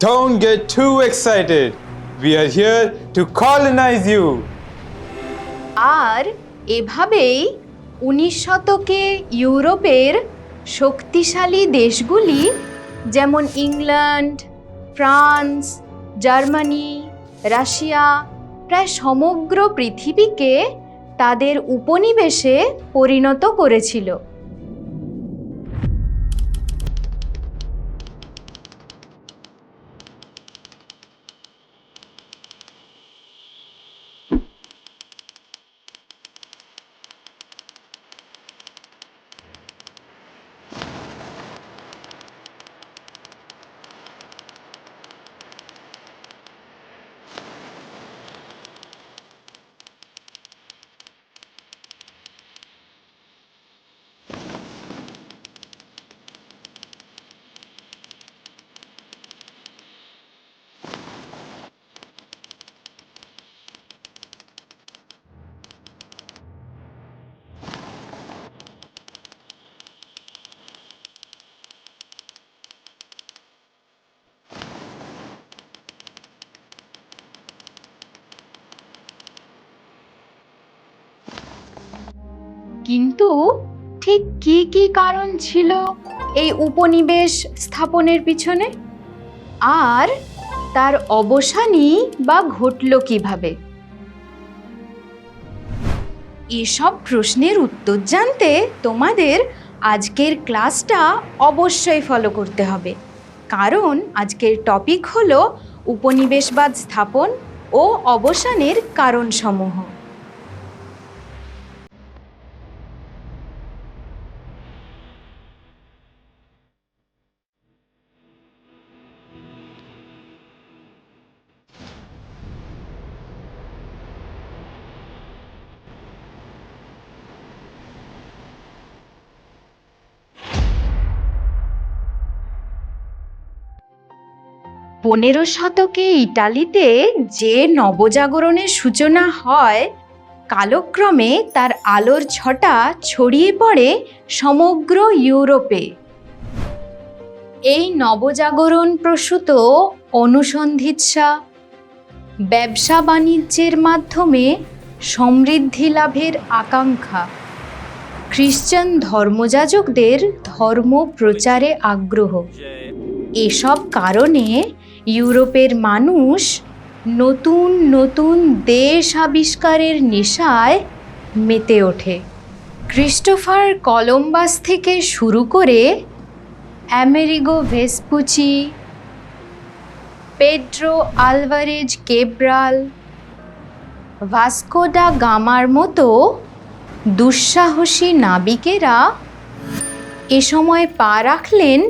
Don't get too excited. We are here to colonize you. আর এভাবেই উনিশ শতকে ইউরোপের শক্তিশালী দেশগুলি, যেমন ইংল্যান্ড, ফ্রান্স, জার্মানি, রাশিয়া, প্রায় সমগ্র পৃথিবীকে তাদের উপনিবেশে পরিণত করেছিল কিন্তু ঠিক কি কি কারণ ছিল এই উপনিবেশ স্থাপনের পিছনে? আর তার অবসানই বা ঘটল কীভাবে? এসব প্রশ্নের উত্তর জানতে তোমাদের আজকের ক্লাসটা অবশ্যই ফলো করতে হবে। কারণ আজকের টপিক হলো উপনিবেশবাদ স্থাপন ও অবসানের কারণসমূহ। পনেরো শতকে ইটালিতে যে নবজাগরণের সূচনা হয়, কালক্রমে তার আলোর ছটা ছড়িয়ে পড়ে সমগ্র ইউরোপে। এই নবজাগরণ প্রসূত অনুসন্ধিৎসা, ব্যবসা বাণিজ্যের মাধ্যমে সমৃদ্ধি লাভের আকাঙ্ক্ষা। খ্রিশ্চান ধর্মযাজকদের ধর্ম প্রচারে আগ্রহ। এসব কারণে ইউরোপের মানুষ নতুন নতুন দেশ আবিষ্কারের নেশায় মেতে ওঠে। ক্রিস্টোফার কলম্বাস থেকে শুরু করে Amerigo Vespucci, Pedro Alvarez Cabral Vasco da গামার মতো দুঃসাহসী নাবিকেরা এ সময় পা রাখলেন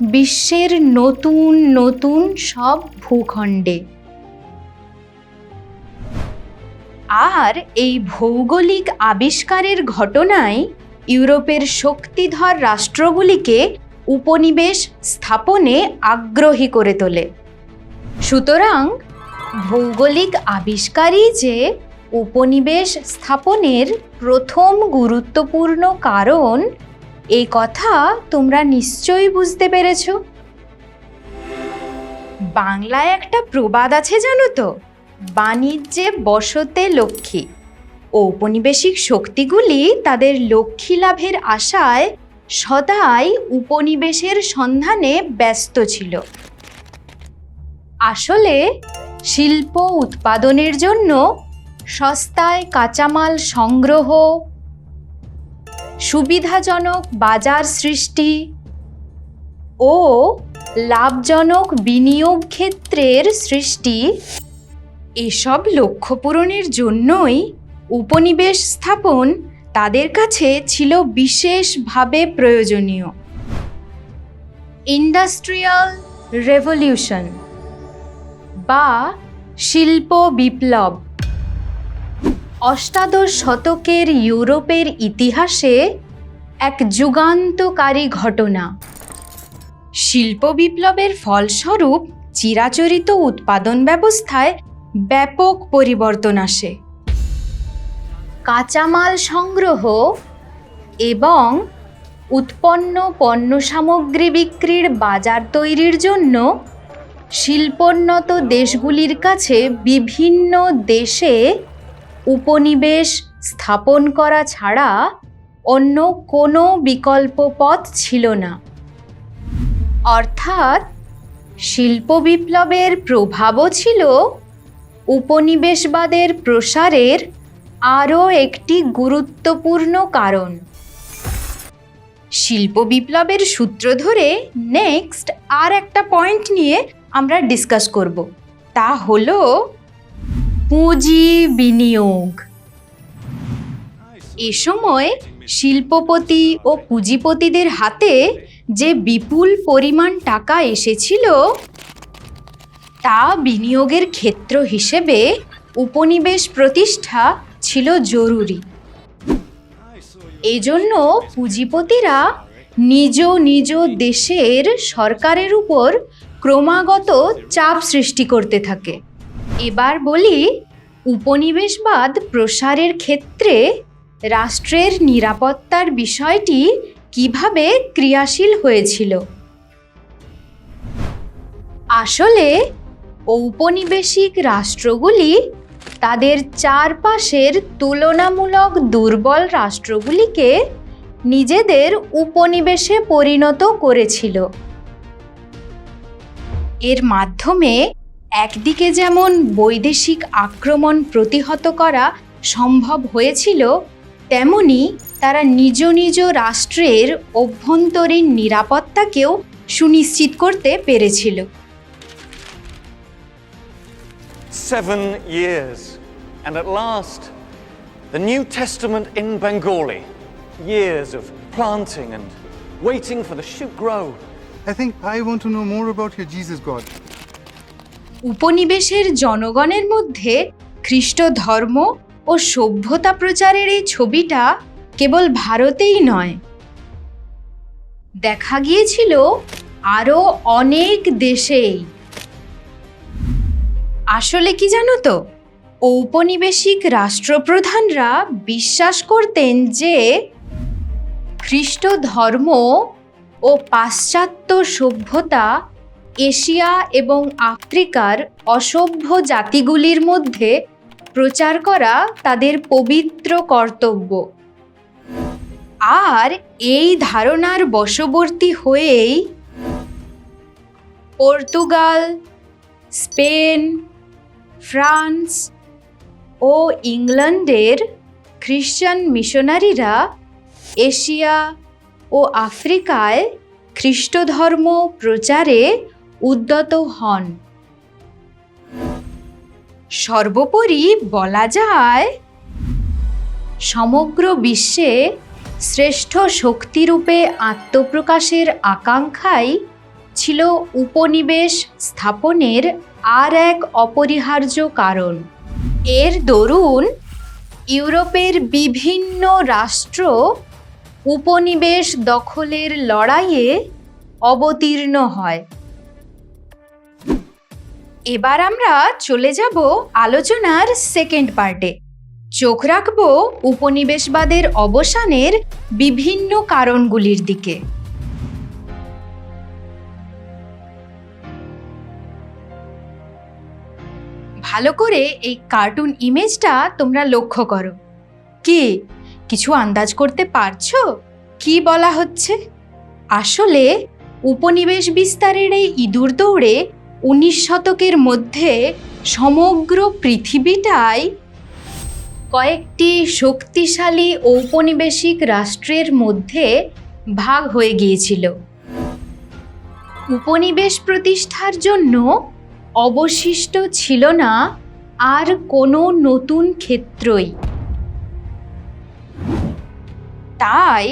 বিশ্বের নতুন নতুন সব ভূখণ্ডে। আর এই ভৌগোলিক আবিষ্কারের ঘটনায় ইউরোপের শক্তিধর রাষ্ট্রগুলিকে উপনিবেশ স্থাপনে আগ্রহী করে তোলে। সুতরাং ভৌগোলিক আবিষ্কারই যে উপনিবেশ স্থাপনের প্রথম গুরুত্বপূর্ণ কারণ এই কথা তোমরা নিশ্চয়ই বুঝতে পেরেছ। বাংলায় একটা প্রবাদ আছে জানো তো? বাণিজ্যে বসতে লক্ষ্মী। ঔপনিবেশিক শক্তিগুলি তাদের লক্ষ্মী লাভের আশায় সদাই উপনিবেশের সন্ধানে ব্যস্ত ছিল। আসলে শিল্প উৎপাদনের জন্য সস্তায় কাঁচামাল সংগ্রহ সুবিধাজনক বাজার সৃষ্টি ও লাভজনক বিনিয়োগ ক্ষেত্রের সৃষ্টি, এসব লক্ষ্য পূরণের জন্যই উপনিবেশ স্থাপন তাদের কাছে ছিল বিশেষভাবে প্রয়োজনীয়। ইন্ডাস্ট্রিয়াল রেভলিউশন বা শিল্প বিপ্লব। অষ্টাদশ শতকের ইউরোপের ইতিহাসে এক যুগান্তকারী ঘটনা। শিল্প বিপ্লবের ফলস্বরূপ চিরাচরিত উৎপাদন ব্যবস্থায় ব্যাপক পরিবর্তন আসে। কাঁচামাল সংগ্রহ এবং উৎপন্ন পণ্য সামগ্রী বিক্রির বাজার তৈরির জন্য শিল্পোন্নত দেশগুলির কাছে বিভিন্ন দেশে উপনিবেশ স্থাপন করা ছাড়া অন্য কোনো বিকল্প পথ ছিল না। অর্থাৎ শিল্প বিপ্লবের প্রভাবও ছিল উপনিবেশবাদের প্রসারের আরও একটি গুরুত্বপূর্ণ কারণ। শিল্প বিপ্লবের সূত্র ধরে নেক্সট আর একটা পয়েন্ট নিয়ে আমরা ডিসকাস করব। তা হলো পুঁজি বিনিয়োগ। এ সময় শিল্পপতি ও পুঁজিপতিদের হাতে যে বিপুল পরিমাণ টাকা এসেছিল, তা বিনিয়োগের ক্ষেত্র হিসেবে উপনিবেশ প্রতিষ্ঠা ছিল জরুরি। এজন্য পুঁজিপতিরা নিজ নিজ দেশের সরকারের উপর ক্রমাগত চাপ সৃষ্টি করতে থাকে। এবার বলি, উপনিবেশবাদ প্রসারের ক্ষেত্রে রাষ্ট্রের নিরাপত্তার বিষয়টি কীভাবে ক্রিয়াশীল হয়েছিল? আসলে, ঔপনিবেশিক রাষ্ট্রগুলি তাদের চারপাশের তুলনামূলক দুর্বল রাষ্ট্রগুলিকে নিজেদের উপনিবেশে পরিণত করেছিল। এর মাধ্যমে একদিকে যেমন বৈদেশিক আক্রমণ প্রতিহত করা সম্ভব হয়েছিল তেমনি তারা নিজ নিজ রাষ্ট্রের অভ্যন্তরীণ নিরাপত্তাকেও সুনিশ্চিত করতে পেরেছিল Seven years, and at last, the New Testament in Bengali. Years of planting and waiting for the shoot grow. I think I want to know more about your Jesus God. উপনিবেশের জনগণের মধ্যে খ্রিস্ট ধর্ম ও সভ্যতা প্রচারের এই ছবিটা কেবল ভারতেই নয়। দেখা গিয়েছিল আরও অনেক দেশেই। আসলে কি জানো তো? ঔপনিবেশিক রাষ্ট্রপ্রধানরা বিশ্বাস করতেন যে খ্রিস্ট ধর্ম ও পাশ্চাত্য সভ্যতা এশিয়া এবং আফ্রিকার অসভ্য জাতিগুলির মধ্যে প্রচার করা তাদের পবিত্র কর্তব্য। আর এই ধারণার বশবর্তী হয়েই পর্তুগাল, স্পেন, ফ্রান্স ও ইংল্যান্ডের খ্রিশ্চান মিশনারিরা এশিয়া ও আফ্রিকায় খ্রিস্ট ধর্ম প্রচারে উদ্যত হন। সর্বোপরি বলা যায়, সমগ্র বিশ্বে শ্রেষ্ঠ শক্তিরূপে আত্মপ্রকাশের আকাঙ্ক্ষাই ছিল উপনিবেশ স্থাপনের আর এক অপরিহার্য কারণ। এর দরুন ইউরোপের বিভিন্ন রাষ্ট্র উপনিবেশ দখলের লড়াইয়ে অবতীর্ণ হয়। এবার আমরা চলে যাব আলোচনার সেকেন্ড পার্টে চোখ রাখব উপনিবেশবাদের অবসানের বিভিন্ন কারণগুলির দিকে। ভালো করে এই কার্টুন ইমেজটা তোমরা লক্ষ্য করো। কি? কিছু আন্দাজ করতে পারছ? কি বলা হচ্ছে? আসলে উপনিবেশ বিস্তারের এই ইঁদুর দৌড়ে উনিশ শতকের মধ্যে সমগ্র পৃথিবীটাই কয়েকটি শক্তিশালী ঔপনিবেশিক রাষ্ট্রের মধ্যে ভাগ হয়ে গিয়েছিল। উপনিবেশ প্রতিষ্ঠার জন্য অবশিষ্ট ছিল না আর কোনো নতুন ক্ষেত্রই। তাই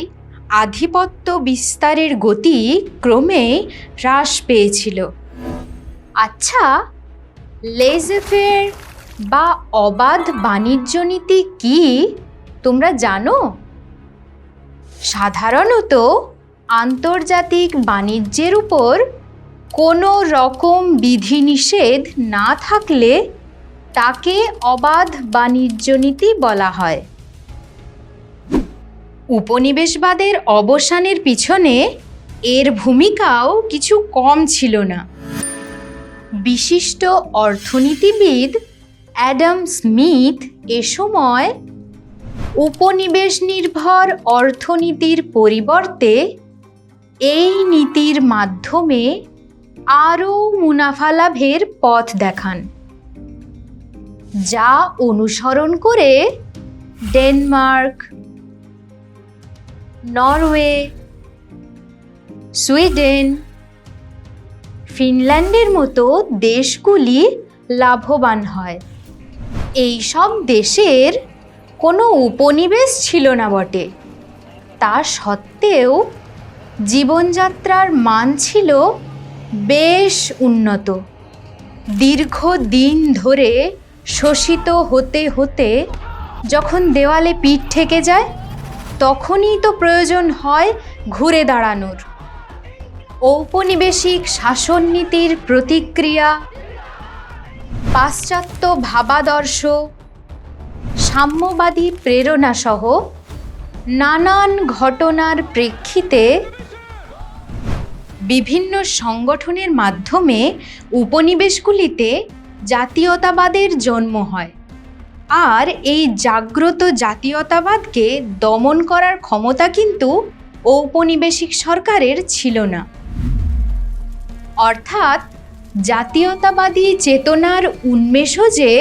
আধিপত্য বিস্তারের গতি ক্রমে হ্রাস পেয়েছিল। আচ্ছা লেজেফের বা অবাধ বাণিজ্য নীতি কি? তোমরা জানো? সাধারণত আন্তর্জাতিক বাণিজ্যের উপর কোনো রকম বিধিনিষেধ না থাকলে তাকে অবাধ বাণিজ্য নীতি বলা হয়। উপনিবেশবাদের অবসানের পিছনে এর ভূমিকাও কিছু কম ছিল না। বিশিষ্ট অর্থনীতিবিদ অ্যাডাম স্মিথ এ সময় উপনিবেশ নির্ভর অর্থনীতির পরিবর্তে এই নীতির মাধ্যমে আরও মুনাফা লাভের পথ দেখান, যা অনুসরণ করে ডেনমার্ক, নরওয়ে, সুইডেন ফিনল্যান্ডের মতো দেশগুলি লাভবান হয়। এই সব দেশের কোনো উপনিবেশ ছিল না বটে। তা সত্ত্বেও জীবনযাত্রার মান ছিল বেশ উন্নত। দীর্ঘদিন ধরে শোষিত হতে হতে যখন দেওয়ালে পিঠ ঠেকে যায়, তখনই তো প্রয়োজন হয় ঘুরে দাঁড়ানোর। ঔপনিবেশিক শাসন নীতির প্রতিক্রিয়া, পাশ্চাত্য ভাবাদর্শ, সাম্যবাদী প্রেরণাসহ নানান ঘটনার প্রেক্ষিতে বিভিন্ন সংগঠনের মাধ্যমে উপনিবেশগুলিতে জাতীয়তাবাদের জন্ম হয়। আর এই জাগ্রত জাতীয়তাবাদকে দমন করার ক্ষমতা কিন্তু ঔপনিবেশিক সরকারের ছিল না। অর্থাৎ জাতীয়তাবাদী চেতনার উন্মেষও যে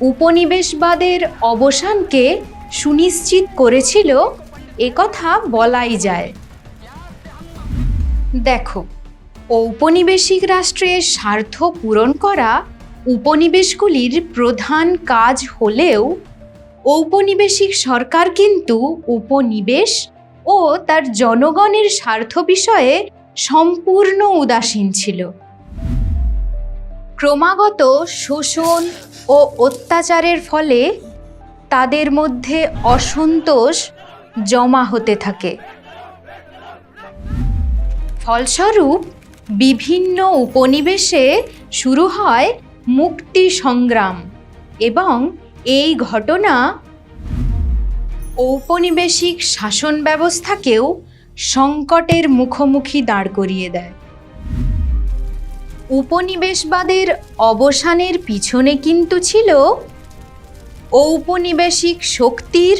উপনিবেশবাদের অবসানকে সুনিশ্চিত করেছিল একথা বলাই যায়। দেখো, ঔপনিবেশিক রাষ্ট্রের স্বার্থ পূরণ করা উপনিবেশগুলির প্রধান কাজ হলেও ঔপনিবেশিক সরকার কিন্তু উপনিবেশ ও তার জনগণের স্বার্থ বিষয়ে সম্পূর্ণ উদাসীন ছিল। ক্রমাগত শোষণ ও অত্যাচারের ফলে তাদের মধ্যে অসন্তোষ জমা হতে থাকে। ফলস্বরূপ, বিভিন্ন উপনিবেশে শুরু হয় মুক্তি সংগ্রাম এবং এই ঘটনা ঔপনিবেশিক শাসন ব্যবস্থাকেও সংকটের মুখোমুখি দাঁড় করিয়ে দেয়। উপনিবেশবাদের অবসানের পিছনে কিন্তু ছিল ঔপনিবেশিক শক্তির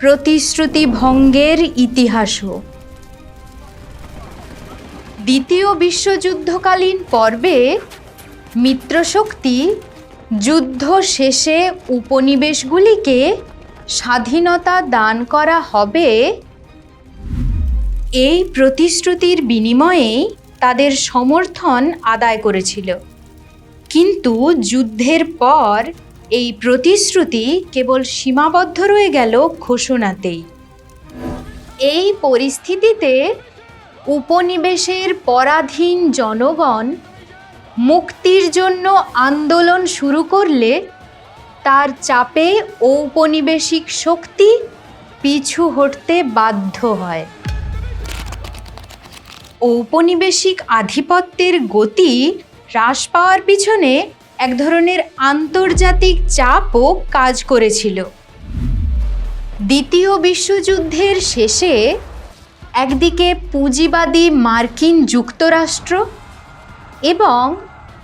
প্রতিশ্রুতি ভঙ্গের ইতিহাসও। দ্বিতীয় বিশ্বযুদ্ধকালীন পর্বে মিত্রশক্তি যুদ্ধ শেষে উপনিবেশগুলিকে স্বাধীনতা দান করা হবে এই প্রতিশ্রুতির বিনিময়ে তাদের সমর্থন আদায় করেছিল। কিন্তু যুদ্ধের পর এই প্রতিশ্রুতি কেবল সীমাবদ্ধ রয়ে গেল ঘোষণাতেই। এই পরিস্থিতিতে উপনিবেশের পরাধীন জনগণ মুক্তির জন্য আন্দোলন শুরু করলে তার চাপে ঔপনিবেশিক শক্তি পিছু হটতে বাধ্য হয়। ঔপনিবেশিক আধিপত্যের গতি হ্রাস পাওয়ার পিছনে এক ধরনের আন্তর্জাতিক চাপও কাজ করেছিল। দ্বিতীয় বিশ্বযুদ্ধের শেষে একদিকে পুঁজিবাদী মার্কিন যুক্তরাষ্ট্র এবং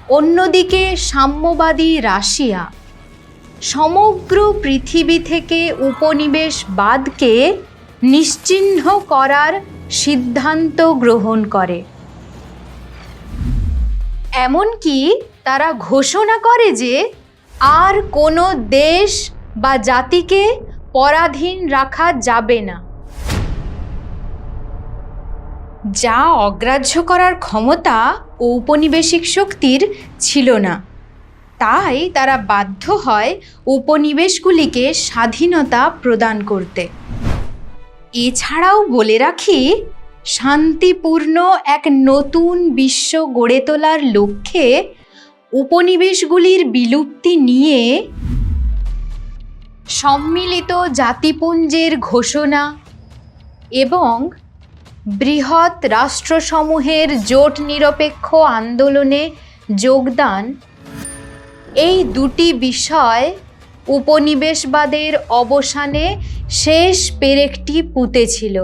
অন্যদিকে সাম্যবাদী রাশিয়া। সমগ্র পৃথিবী থেকে উপনিবেশবাদকে নিশ্চিহ্ন করার সিদ্ধান্ত গ্রহণ করে। এমনকি তারা ঘোষণা করে যে আর কোনো দেশ বা জাতিকে পরাধীন রাখা যাবে না। যা অগ্রাহ্য করার ক্ষমতা ঔপনিবেশিক শক্তির ছিল না। তাই তারা বাধ্য হয় উপনিবেশগুলিকে স্বাধীনতা প্রদান করতে। এছাড়াও বলে রাখি, শান্তিপূর্ণ এক নতুন বিশ্ব গড়ে তোলার লক্ষ্যে উপনিবেশগুলির বিলুপ্তি নিয়ে সম্মিলিত জাতিপুঞ্জের ঘোষণা এবং বৃহৎ রাষ্ট্রসমূহের জোট নিরপেক্ষ আন্দোলনে যোগদান, এই দুটি বিষয় উপনিবেশবাদের অবসানে শেষ পেরেকটি পুঁতেছিল।